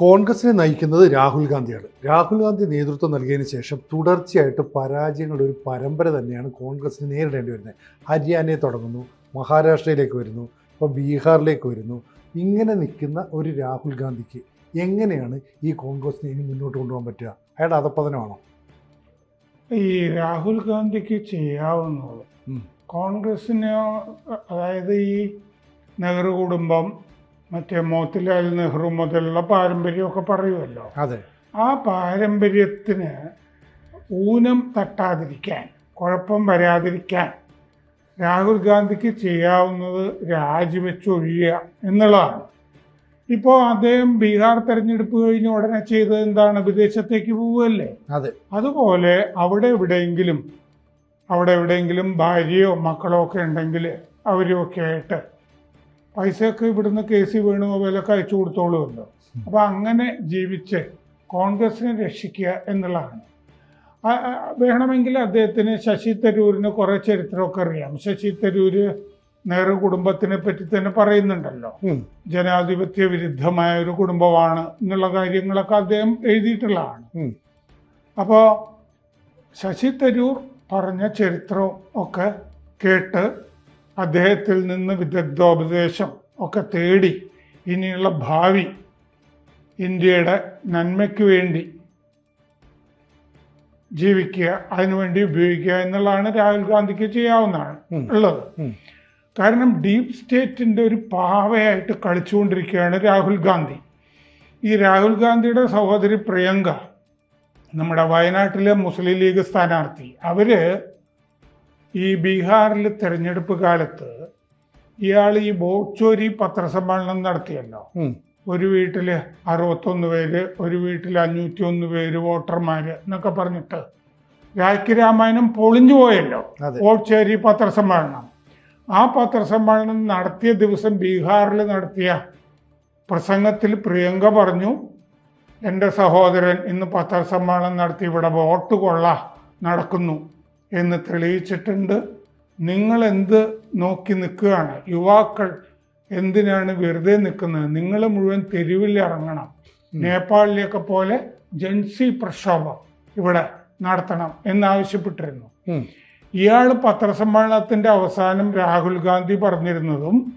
കോൺഗ്രസിനെ നയിക്കുന്നത് രാഹുൽ ഗാന്ധിയാണ്. രാഹുൽ ഗാന്ധി നേതൃത്വം നൽകിയതിന് ശേഷം തുടർച്ചയായിട്ട് പരാജയങ്ങളുടെ ഒരു പരമ്പര തന്നെയാണ് കോൺഗ്രസിന് നേരിടേണ്ടി വരുന്നത്. ഹരിയാനയെ തുടങ്ങുന്നു മഹാരാഷ്ട്രയിലേക്ക് വരുന്നു ഇപ്പോൾ ബീഹാറിലേക്ക് വരുന്നു. ഇങ്ങനെ നിൽക്കുന്ന ഒരു രാഹുൽ ഗാന്ധിക്ക് എങ്ങനെയാണ് ഈ കോൺഗ്രസിനെ ഇനി മുന്നോട്ട് കൊണ്ടുപോകാൻ പറ്റുക? അയാളുടെ അധപ്പതനമാണോ ഈ രാഹുൽ ഗാന്ധിക്ക് ചെയ്യാവുന്നത് കോൺഗ്രസ്സിനെ കോൺഗ്രസിന് അതായത് ഈ നെഹ്റു കുടുംബം മറ്റേ മോത്തിലാൽ നെഹ്റു മുതലുള്ള പാരമ്പര്യമൊക്കെ പറയുമല്ലോ. അതെ. ആ പാരമ്പര്യത്തിന് ഊനം തട്ടാതിരിക്കാൻ കുഴപ്പം വരാതിരിക്കാൻ രാഹുൽ ഗാന്ധിക്ക് ചെയ്യാവുന്നത് രാജിവെച്ചൊഴിയുക എന്നുള്ളതാണ്. ഇപ്പോൾ അദ്ദേഹം ബീഹാർ തെരഞ്ഞെടുപ്പ് കഴിഞ്ഞ് ഉടനെ ചെയ്തത് എന്താണ്? വിദേശത്തേക്ക് പോവുകയല്ലേ? അതെ. അതുപോലെ അവിടെ എവിടെയെങ്കിലും അവിടെ എവിടെയെങ്കിലും ഭാര്യയോ മക്കളോ ഒക്കെ ഉണ്ടെങ്കിൽ അവരുമൊക്കെ ആയിട്ട് പൈസയൊക്കെ ഇവിടുന്ന് കെ സി വേണുഗോപാലൊക്കെ അയച്ചു കൊടുത്തോളുമല്ലോ അപ്പോൾ അങ്ങനെ ജീവിച്ച് കോൺഗ്രസിനെ രക്ഷിക്കുക എന്നുള്ളതാണ്. വേണമെങ്കിൽ അദ്ദേഹത്തിന് ശശി തരൂരിന് കുറേ ചരിത്രമൊക്കെ അറിയാം. ശശി തരൂര് നെഹ്റു കുടുംബത്തിനെ പറ്റി തന്നെ പറയുന്നുണ്ടല്ലോ. ജനാധിപത്യ വിരുദ്ധമായ ഒരു കുടുംബമാണ് എന്നുള്ള കാര്യങ്ങളൊക്കെ അദ്ദേഹം എഴുതിയിട്ടുള്ളതാണ്. അപ്പോൾ ശശി തരൂർ പറഞ്ഞ ചരിത്രം ഒക്കെ കേട്ട് അദ്ദേഹത്തിൽ നിന്ന് വിദഗ്ധോപദേശം ഒക്കെ തേടി ഇനിയുള്ള ഭാവി ഇന്ത്യയുടെ നന്മയ്ക്ക് വേണ്ടി ജീവിക്കുക അതിനുവേണ്ടി ഉപയോഗിക്കുക എന്നുള്ളതാണ് രാഹുൽ ഗാന്ധിക്ക് ചെയ്യാവുന്നതാണ് ഉള്ളത്. കാരണം ഡീപ് സ്റ്റേറ്റിന്റെ ഒരു പാവയായിട്ട് കളിച്ചുകൊണ്ടിരിക്കുകയാണ് രാഹുൽ ഗാന്ധി. ഈ രാഹുൽ ഗാന്ധിയുടെ സഹോദരി പ്രിയങ്ക നമ്മുടെ വയനാട്ടിലെ മുസ്ലിം ലീഗ് സ്ഥാനാർത്ഥി അവർ ഈ ബീഹാറിൽ തെരഞ്ഞെടുപ്പ് കാലത്ത് ഇയാൾ ഈ ബോച്ചോരി പത്രസമ്മേളനം നടത്തിയല്ലോ. ഒരു വീട്ടിൽ അറുപത്തൊന്ന് പേര് ഒരു വീട്ടിൽ അഞ്ഞൂറ്റി ഒന്ന് പേര് വോട്ടർമാര് എന്നൊക്കെ പറഞ്ഞിട്ട് രാഖി രാമായണം പൊളിഞ്ഞു പോയല്ലോ ഓച്ചേരി പത്രസമ്മേളനം. ആ പത്രസമ്മേളനം നടത്തിയ ദിവസം ബീഹാറിൽ നടത്തിയ പ്രസംഗത്തിൽ പ്രിയങ്ക പറഞ്ഞു എന്റെ സഹോദരൻ ഇന്ന് പത്രസമ്മേളനം നടത്തി ഇവിടെ വോട്ട് കൊള്ള നടക്കുന്നു. എന്ന് തെളിയിച്ചിട്ടുണ്ട്. നിങ്ങൾ എന്ത് നോക്കി നിൽക്കുകയാണ്? യുവാക്കൾ എന്തിനാണ് വെറുതെ നിൽക്കുന്നത്? നിങ്ങൾ മുഴുവൻ തെരുവിൽ ഇറങ്ങണം. നേപ്പാളിലെയൊക്കെ പോലെ ജൻസി പ്രക്ഷോഭം ഇവിടെ നടത്തണം എന്നാവശ്യപ്പെട്ടിരുന്നു. ഇയാൾ പത്രസമ്മേളനത്തിന്റെ അവസാനം രാഹുൽ ഗാന്ധി പറഞ്ഞിരുന്നതും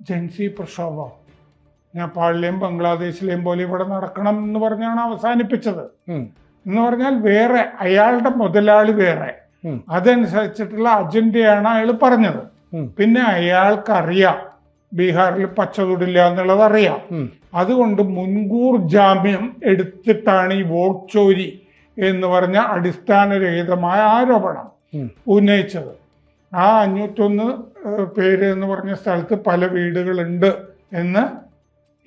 ജൻസി പ്രക്ഷോഭം. നേപ്പാളിലെയും ബംഗ്ലാദേശിലെയും പോലെ ഇവിടെ നടക്കണം എന്ന് പറഞ്ഞാണ് അവസാനിപ്പിച്ചത്. എന്ന് പറഞ്ഞാൽ വേറെ അയാളുടെ മുതലാളി വേറെ. അതനുസരിച്ചിട്ടുള്ള അജണ്ടയാണ് അയാൾ പറഞ്ഞത്. പിന്നെ അയാൾക്കറിയാം. ബീഹാറിൽ പച്ചതുടില്ല എന്നുള്ളത് അറിയാം. അതുകൊണ്ട് മുൻകൂർ ജാമ്യം എടുത്തിട്ടാണ് ഈ വോട്ട് ചോരി എന്ന് പറഞ്ഞ അടിസ്ഥാനരഹിതമായ ആരോപണം ഉന്നയിച്ചത്. ആ അഞ്ഞൂറ്റൊന്ന് പേര് എന്ന് പറഞ്ഞ സ്ഥലത്ത് പല വീടുകളുണ്ട് എന്ന്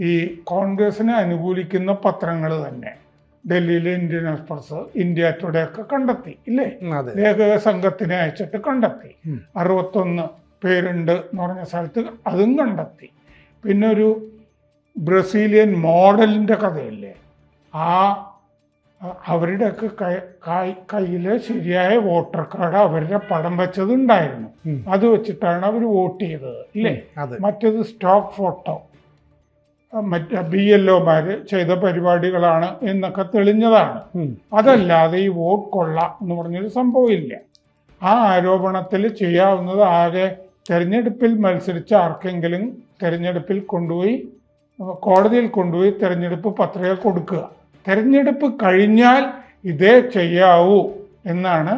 ഈ കോൺഗ്രസിനെ അനുകൂലിക്കുന്ന പത്രങ്ങൾ തന്നെ. ഡൽഹിയിലെ ഇന്ത്യൻ എക്സ്പ്രസ് ഇന്ത്യ ടുഡേ ഒക്കെ കണ്ടെത്തി ഇല്ലേ? ലേഖക സംഘത്തിനെ അയച്ചിട്ട് കണ്ടെത്തി. അറുപത്തൊന്ന് പേരുണ്ട് എന്ന് പറഞ്ഞ സ്ഥലത്ത് അതും കണ്ടെത്തി. പിന്നെ ഒരു ബ്രസീലിയൻ മോഡലിന്റെ കഥയില്ലേ? ആ അവരുടെയൊക്കെ കൈ കയ്യിൽ ശരിയായ വോട്ടർ കാർഡ് അവരുടെ പടം വെച്ചതുണ്ടായിരുന്നു. അത് വെച്ചിട്ടാണ് അവർ വോട്ട് ചെയ്തത് ഇല്ലേ? മറ്റേത് സ്റ്റോക്ക് ഫോട്ടോ. മറ്റ് ബി എൽ ഒമാർ ചെയ്ത പരിപാടികളാണ് എന്നൊക്കെ തെളിഞ്ഞതാണ്. അതല്ലാതെ ഈ വോട്ട് കൊള്ള എന്ന് പറഞ്ഞൊരു സംഭവമില്ല. ആ ആരോപണത്തിൽ ചെയ്യാവുന്നത് ആകെ തെരഞ്ഞെടുപ്പിൽ മത്സരിച്ച ആർക്കെങ്കിലും തെരഞ്ഞെടുപ്പിൽ കൊണ്ടുപോയി കോടതിയിൽ കൊണ്ടുപോയി തെരഞ്ഞെടുപ്പ് പത്രിക കൊടുക്കുക. തെരഞ്ഞെടുപ്പ് കഴിഞ്ഞാൽ ഇതേ ചെയ്യാവൂ എന്നാണ്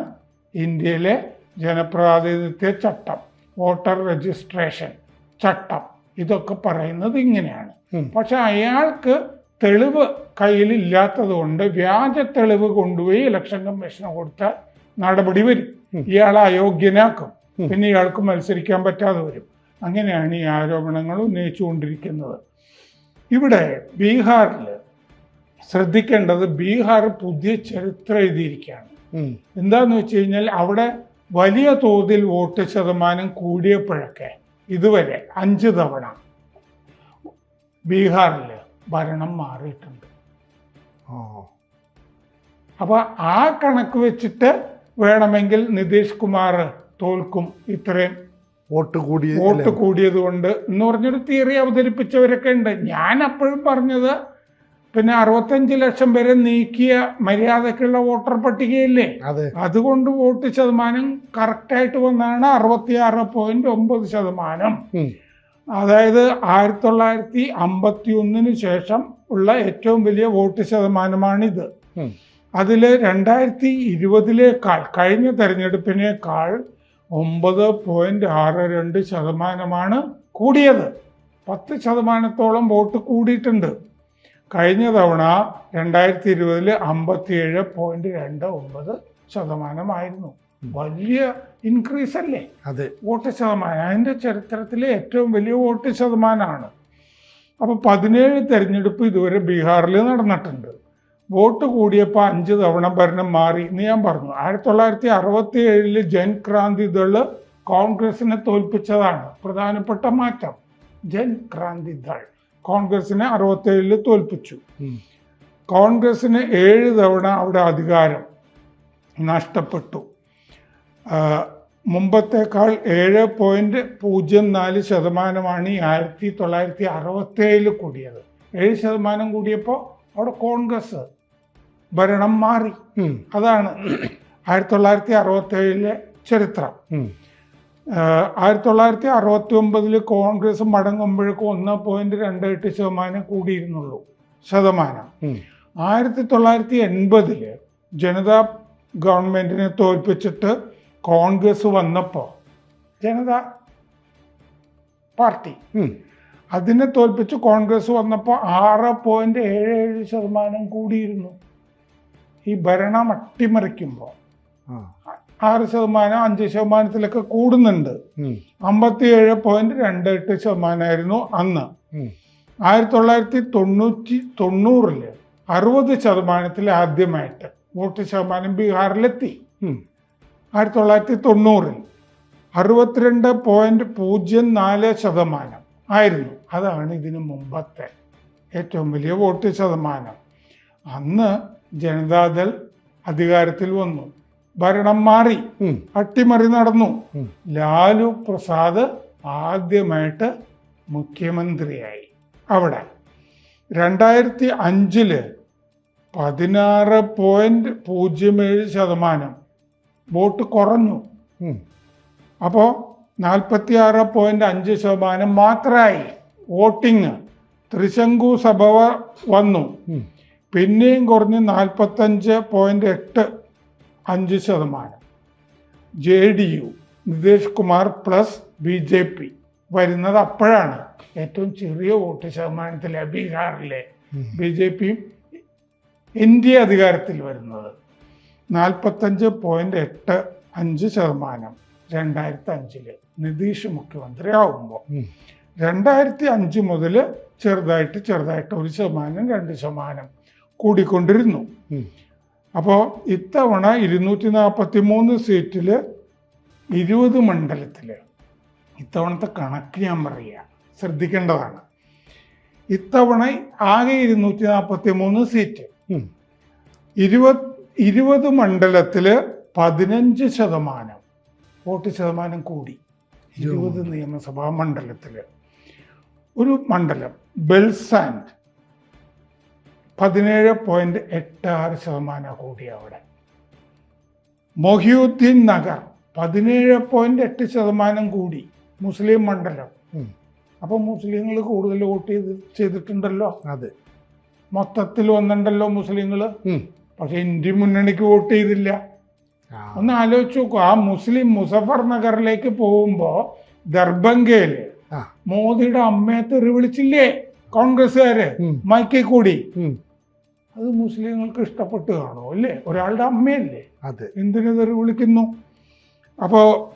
ഇന്ത്യയിലെ ജനപ്രാതിനിധ്യ ചട്ടം വോട്ടർ രജിസ്ട്രേഷൻ ചട്ടം. ഇതൊക്കെ പറയുന്നത് ഇങ്ങനെയാണ്. പക്ഷെ അയാൾക്ക് തെളിവ് കയ്യിലില്ലാത്തത് കൊണ്ട് വ്യാജ തെളിവ് കൊണ്ടുപോയി ഇലക്ഷൻ കമ്മീഷന് കൊടുത്താൽ നടപടി വരും. ഇയാളെ അയോഗ്യനാക്കും. പിന്നെ ഇയാൾക്ക് മത്സരിക്കാൻ പറ്റാതെ വരും. അങ്ങനെയാണ് ഈ ആരോപണങ്ങൾ ഉന്നയിച്ചുകൊണ്ടിരിക്കുന്നത്. ഇവിടെ ബീഹാറിൽ ശ്രദ്ധിക്കേണ്ടത് ബീഹാർ പുതിയ ചരിത്രം എഴുതിയിരിക്കുകയാണ്. എന്താന്ന് വെച്ച് കഴിഞ്ഞാൽ അവിടെ വലിയ തോതിൽ വോട്ട് ശതമാനം കൂടിയപ്പോഴൊക്കെ ഇതുവരെ അഞ്ച് തവണ ബീഹാറിൽ ഭരണം മാറിയിട്ടുണ്ട്. അപ്പോൾ അപ്പൊ ആ കണക്ക് വെച്ചിട്ട് വേണമെങ്കിൽ നിതീഷ് കുമാർ തോൽക്കും ഇത്രയും വോട്ട് കൂടി വോട്ട് കൂടിയത് കൊണ്ട് എന്ന് പറഞ്ഞൊരു തിയറി അവതരിപ്പിച്ചവരൊക്കെ ഉണ്ട്. ഞാൻ അപ്പോഴും പറഞ്ഞത് പിന്നെ അറുപത്തഞ്ച് ലക്ഷം പേരെ നീക്കിയ മര്യാദക്കുള്ള വോട്ടർ പട്ടികയില്ലേ? അതുകൊണ്ട് വോട്ട് ശതമാനം കറക്റ്റായിട്ട് വന്നാണ് അറുപത്തി ആറ് പോയിന്റ് ഒമ്പത് ശതമാനം. അതായത് ആയിരത്തി തൊള്ളായിരത്തി അമ്പത്തി ഒന്നിന് ശേഷം ഉള്ള ഏറ്റവും വലിയ വോട്ട് ശതമാനമാണിത്. അതിൽ രണ്ടായിരത്തി ഇരുപതിലേക്കാൾ കഴിഞ്ഞ തെരഞ്ഞെടുപ്പിനേക്കാൾ ഒമ്പത് പോയിന്റ് ആറ് രണ്ട് ശതമാനമാണ് കൂടിയത്. പത്ത് ശതമാനത്തോളം വോട്ട് കൂടിയിട്ടുണ്ട്. കഴിഞ്ഞ തവണ രണ്ടായിരത്തി ഇരുപതിൽ അമ്പത്തിയേഴ് പോയിന്റ് രണ്ട് ഒമ്പത് ശതമാനമായിരുന്നു. വലിയ ഇൻക്രീസ് അല്ലേ? അതെ. വോട്ട് ശതമാനം. അതിന്റെ ചരിത്രത്തിലെ ഏറ്റവും വലിയ വോട്ട് ശതമാനമാണ് അപ്പോൾ പതിനേഴ് തെരഞ്ഞെടുപ്പ് ഇതുവരെ ബീഹാറിൽ നടന്നിട്ടുണ്ട്. വോട്ട് കൂടിയപ്പോൾ അഞ്ച് തവണ ഭരണം മാറി എന്ന് ഞാൻ പറഞ്ഞു. ആയിരത്തി തൊള്ളായിരത്തി അറുപത്തി ഏഴിൽ ജൻക്രാന്തി ദൾ ദൾ കോൺഗ്രസിനെ തോൽപ്പിച്ചതാണ്. പ്രധാനപ്പെട്ട മാറ്റം. ജൻക്രാന്തി ദൾ. കോൺഗ്രസിനെ അറുപത്തേഴിൽ തോൽപ്പിച്ചു. കോൺഗ്രസിന് ഏഴ് തവണ അവിടെ അധികാരം നഷ്ടപ്പെട്ടു. മുമ്പത്തേക്കാൾ ഏഴ് പോയിന്റ് പൂജ്യം നാല് ശതമാനമാണ് ഈ ആയിരത്തി തൊള്ളായിരത്തി അറുപത്തേഴിൽ കൂടിയത്. ഏഴ് ശതമാനം കൂടിയപ്പോൾ അവിടെ കോൺഗ്രസ് ഭരണം മാറി. അതാണ് ആയിരത്തി തൊള്ളായിരത്തി അറുപത്തേഴിലെ ചരിത്രം. ആയിരത്തി തൊള്ളായിരത്തി അറുപത്തി ഒമ്പതിൽ കോൺഗ്രസ് മടങ്ങുമ്പോഴേക്കും ഒന്ന് പോയിന്റ് രണ്ട് എട്ട് ശതമാനം കൂടിയിരുന്നുള്ളൂ. ശതമാനം. ആയിരത്തി തൊള്ളായിരത്തി എൺപതിൽ ജനതാ ഗവൺമെന്റിനെ തോൽപ്പിച്ചിട്ട് കോൺഗ്രസ് വന്നപ്പോൾ ജനതാ പാർട്ടി അതിനെ തോൽപ്പിച്ച് കോൺഗ്രസ് വന്നപ്പോൾ ആറ് പോയിന്റ് ഏഴ് ഏഴ് ശതമാനം കൂടിയിരുന്നു. ഈ ഭരണം അട്ടിമറിക്കുമ്പോൾ. ആറ് ശതമാനം അഞ്ച് ശതമാനത്തിലൊക്കെ കൂടുന്നുണ്ട്. അമ്പത്തിയേഴ് പോയിന്റ് രണ്ട് എട്ട് ശതമാനമായിരുന്നു അന്ന്. ആയിരത്തി തൊള്ളായിരത്തി തൊണ്ണൂറ്റി തൊണ്ണൂറിൽ അറുപത് ശതമാനത്തിൽ ആദ്യമായിട്ട് വോട്ട് ശതമാനം ബീഹാറിലെത്തി. ആയിരത്തി തൊള്ളായിരത്തി തൊണ്ണൂറിൽ അറുപത്തിരണ്ട് പോയിന്റ് പൂജ്യം നാല് ശതമാനം ആയിരുന്നു അതാണ് ഇതിനു മുമ്പത്തെ ഏറ്റവും വലിയ വോട്ട് ശതമാനം അന്ന് ജനതാദൾ അധികാരത്തിൽ വന്നു ഭരണം മാറി. അട്ടിമറി നടന്നു. ലാലു പ്രസാദ് ആദ്യമായിട്ട് മുഖ്യമന്ത്രിയായി. അവിടെ രണ്ടായിരത്തി അഞ്ചിൽ പതിനാറ് പോയിന്റ് പൂജ്യം ഏഴ് ശതമാനം വോട്ട് കുറഞ്ഞു. അപ്പോൾ നാൽപ്പത്തി ആറ് പോയിന്റ് അഞ്ച് ശതമാനം മാത്രമായി. വോട്ടിങ് ത്രിശങ്കു സഭവ വന്നു. പിന്നെയും കുറഞ്ഞ് നാൽപ്പത്തഞ്ച് പോയിന്റ് എട്ട് അഞ്ച് ശതമാനം J D U Nitish Kumar plus B J P വരുന്നത് അപ്പോഴാണ് ഏറ്റവും ചെറിയ വോട്ട് ശതമാനത്തിലെ ബീഹാറിലെ. ബി ജെ പിയും എൻ ഡി എ അധികാരത്തിൽ വരുന്നത് നാൽപ്പത്തഞ്ച് പോയിന്റ് എട്ട് അഞ്ച് ശതമാനം രണ്ടായിരത്തി അഞ്ചിൽ നിതീഷ് മുഖ്യമന്ത്രി ആവുമ്പോൾ. രണ്ടായിരത്തി അഞ്ച് മുതൽ ചെറുതായിട്ട് ചെറുതായിട്ട് ഒരു ശതമാനം രണ്ട് ശതമാനം കൂടിക്കൊണ്ടിരുന്നു. അപ്പോൾ ഇത്തവണ ഇരുന്നൂറ്റി നാൽപ്പത്തി മൂന്ന് സീറ്റിൽ ഇരുപത് മണ്ഡലത്തിൽ ഇത്തവണത്തെ കണക്ക് ഞാൻ പറയുക ശ്രദ്ധിക്കേണ്ടതാണ്. ഇത്തവണ ആകെ ഇരുന്നൂറ്റി നാൽപ്പത്തി മൂന്ന് സീറ്റ്. ഇരുപത് ഇരുപത് മണ്ഡലത്തിൽ പതിനഞ്ച് ശതമാനം വോട്ട് ശതമാനം കൂടി. ഇരുപത് നിയമസഭാ മണ്ഡലത്തിൽ ഒരു മണ്ഡലം ബെൽസാൻഡ്. പതിനേഴ് പോയിന്റ് എട്ട് ആറ് ശതമാനം കൂടി അവിടെ. മൊഹിയുദ്ദീൻ നഗർ പതിനേഴ് പോയിന്റ് എട്ട് ശതമാനം കൂടി മുസ്ലിം മണ്ഡലം. അപ്പോൾ മുസ്ലിങ്ങൾ കൂടുതൽ വോട്ട് ചെയ്ത് ചെയ്തിട്ടുണ്ടല്ലോ? അതെ. മൊത്തത്തിൽ വന്നിട്ടുണ്ടല്ലോ മുസ്ലിങ്ങൾ. പക്ഷെ ഇന്ത്യ മുന്നണിക്ക് വോട്ട് ചെയ്തില്ല. ഒന്ന് ആലോചിച്ച് നോക്കൂ. ആ മുസ്ലിം മുസഫർ നഗറിലേക്ക് പോകുമ്പോൾ ദർഭംഗയിൽ ആ. മോദിയുടെ അമ്മയെ തെറി വിളിച്ചില്ലേ കോൺഗ്രസ്സുകാര് ഉം. മൈക്കിൽ കൂടി. അത് മുസ്ലിങ്ങൾക്ക് ഇഷ്ടപ്പെട്ട് കാണുമോ അല്ലേ ഒരാളുടെ അമ്മയല്ലേ? അതെ. എന്തിനു തെറി വിളിക്കുന്നു? അപ്പോ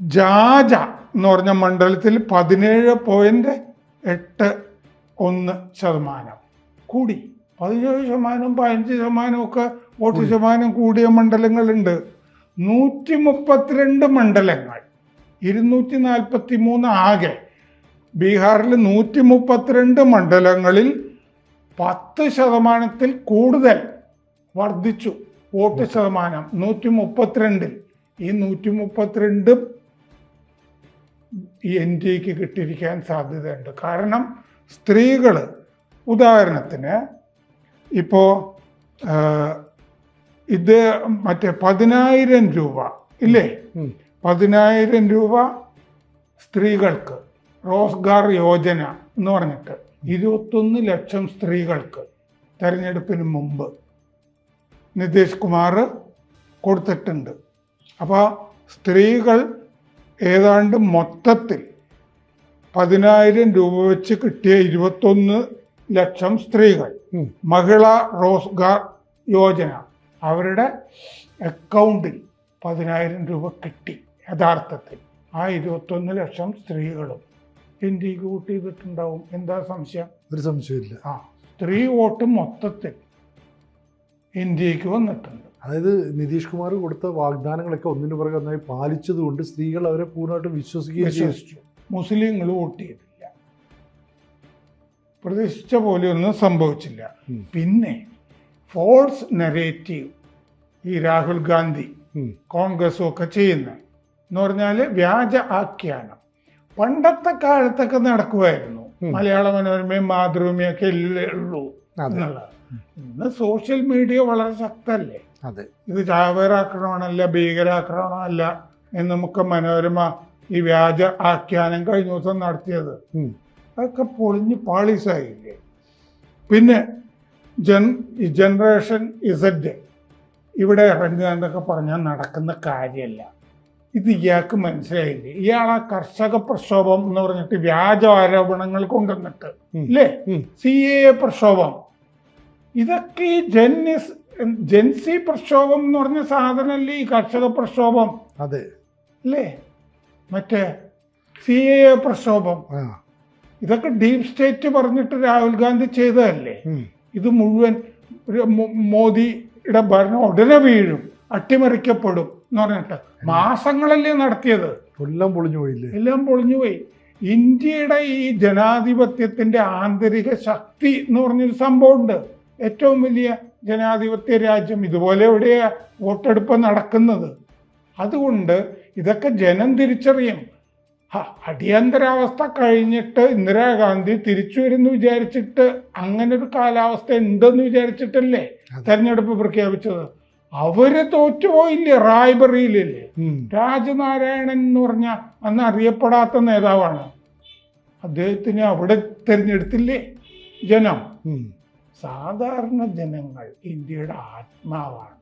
ജാജ എന്ന് പറഞ്ഞ മണ്ഡലത്തിൽ പതിനേഴ് പോയിന്റ് എട്ട് ഒന്ന് ശതമാനം കൂടി. പതിനേഴ് ശതമാനം പതിനഞ്ച് ശതമാനം ഒക്കെ വോട്ട് ശതമാനം കൂടിയ മണ്ഡലങ്ങളുണ്ട്. നൂറ്റി മുപ്പത്തിരണ്ട് മണ്ഡലങ്ങൾ. ഇരുന്നൂറ്റി നാൽപ്പത്തി മൂന്ന് ആകെ. ബീഹാറിൽ നൂറ്റി മുപ്പത്തിരണ്ട് മണ്ഡലങ്ങളിൽ പത്ത് ശതമാനത്തിൽ കൂടുതൽ വർദ്ധിച്ചു. വോട്ട് ശതമാനം നൂറ്റി മുപ്പത്തിരണ്ടിൽ ഈ നൂറ്റി മുപ്പത്തിരണ്ടും ഈ എൻ ഡി എക്ക് കിട്ടിയിരിക്കാൻ സാധ്യതയുണ്ട്. കാരണം സ്ത്രീകൾ ഉദാഹരണത്തിന് ഇപ്പോൾ ഇത് മറ്റേ പതിനായിരം രൂപ ഇല്ലേ. പതിനായിരം രൂപ സ്ത്രീകൾക്ക്. റോസ്ഗാർ യോജന എന്ന് പറഞ്ഞിട്ട് ഇരുപത്തൊന്ന് ലക്ഷം സ്ത്രീകൾക്ക് തെരഞ്ഞെടുപ്പിന് മുമ്പ് നിതീഷ് കുമാർ കൊടുത്തിട്ടുണ്ട്. അപ്പോൾ സ്ത്രീകൾ ഏതാണ്ട് മൊത്തത്തിൽ പതിനായിരം രൂപ വെച്ച് കിട്ടിയ ഇരുപത്തൊന്ന് ലക്ഷം സ്ത്രീകൾ മഹിള റോസ്ഗാർ യോജന അവരുടെ അക്കൗണ്ടിൽ പതിനായിരം രൂപ കിട്ടി യഥാർത്ഥത്തിൽ ആ ഇരുപത്തൊന്ന് ലക്ഷം സ്ത്രീകളും. ഇന്ത്യയ്ക്ക് വോട്ട് ചെയ്തിട്ടുണ്ടാവും എന്താ സംശയം? ഒരു സംശയമില്ല ആ സ്ത്രീ വോട്ട് മൊത്തത്തിൽ ഇന്ത്യയ്ക്ക് വന്നിട്ടുണ്ട്. അതായത് നിതീഷ് കുമാർ കൊടുത്ത വാഗ്ദാനങ്ങളൊക്കെ ഒന്നിനു പുറകെ ഒന്നായി പാലിച്ചതുകൊണ്ട് സ്ത്രീകൾ അവരെ പൂർണമായിട്ടും വിശ്വസിക്കുകയും വിശ്വസിച്ചു. മുസ്ലിങ്ങൾ വോട്ട് ചെയ്തില്ല. പ്രതീക്ഷിച്ച പോലെ ഒന്നും സംഭവിച്ചില്ല പിന്നെ ഫോൾസ് നെറേറ്റീവ് ഈ രാഹുൽ ഗാന്ധി. കോൺഗ്രസും ഒക്കെ ചെയ്യുന്നത് എന്ന് പറഞ്ഞാൽ വ്യാജ ആഖ്യാനം. പണ്ടത്തെ കാലത്തൊക്കെ നടക്കുമായിരുന്നു. മലയാള മനോരമയും മാതൃഭൂമിയൊക്കെ ഇല്ലേ ഉള്ളൂ. എന്നുള്ളത്. ഇന്ന് സോഷ്യൽ മീഡിയ വളരെ ശക്തല്ലേ അതെ. ഇത് ചാവേറാക്രമണമല്ല ഭീകരാക്രമണമല്ല എന്ന് നമുക്ക് മനോരമ ഈ വ്യാജ ആഖ്യാനം കഴിഞ്ഞ ദിവസം നടത്തിയത്. അതൊക്കെ പൊളിഞ്ഞ് പാളീസായില്ലേ? പിന്നെ ജൻ ജനറേഷൻ ഇസഡ് ഇവിടെ ഇറങ്ങുക എന്നൊക്കെ പറഞ്ഞാൽ നടക്കുന്ന കാര്യമല്ല. ഇത് ഇയാൾക്ക് മനസ്സിലായില്ലേ? ഇയാൾ ആ കർഷക പ്രക്ഷോഭം എന്ന് പറഞ്ഞിട്ട് വ്യാജ ആരോപണങ്ങൾ കൊണ്ടുവന്നിട്ട്. ഇല്ലേ. സി എ പ്രക്ഷോഭം. ഇതൊക്കെ ഈ ജെന്നിസ് ജെൻസി പ്രക്ഷോഭം എന്ന് പറഞ്ഞ സാധനമല്ലേ ഈ കർഷക പ്രക്ഷോഭം? അതെ. അല്ലേ മറ്റേ സി എ പ്രക്ഷോഭം. ഇതൊക്കെ ഡീപ് സ്റ്റേറ്റ് പറഞ്ഞിട്ട് രാഹുൽ ഗാന്ധി ചെയ്തതല്ലേ? ഇത് മുഴുവൻ മോദിയുടെ ഭരണം ഉടനെ വീഴും അട്ടിമറിക്കപ്പെടും. എന്ന് പറഞ്ഞിട്ട് മാസങ്ങളല്ലേ നടത്തിയത്. എല്ലാം പൊളിഞ്ഞു പോയില്ലേ? എല്ലാം പൊളിഞ്ഞു പോയി. ഇന്ത്യയുടെ ഈ ജനാധിപത്യത്തിന്റെ ആന്തരിക ശക്തി എന്ന് പറഞ്ഞൊരു സംഭവമുണ്ട്. ഏറ്റവും വലിയ ജനാധിപത്യ രാജ്യം ഇതുപോലെ എവിടെയാ വോട്ടെടുപ്പ് നടക്കുന്നത്? അതുകൊണ്ട് ഇതൊക്കെ ജനം തിരിച്ചറിയും. അടിയന്തരാവസ്ഥ കഴിഞ്ഞിട്ട് ഇന്ദിരാഗാന്ധി തിരിച്ചു വരുന്നു വിചാരിച്ചിട്ട് അങ്ങനെ ഒരു കാലാവസ്ഥ ഉണ്ടെന്ന് വിചാരിച്ചിട്ടല്ലേ. തെരഞ്ഞെടുപ്പ് പ്രഖ്യാപിച്ചത്? അവർ തോറ്റുപോയില്ലേ റായ്ബറിയിലില്ലേ. രാജനാരായണൻ എന്ന് പറഞ്ഞ അന്ന് അറിയപ്പെടാത്ത നേതാവാണ്. അദ്ദേഹത്തിന് അവിടെ തിരഞ്ഞെടുത്തില്ലേ? ജനം. സാധാരണ ജനങ്ങൾ ഇന്ത്യയുടെ ആത്മാവാണ്.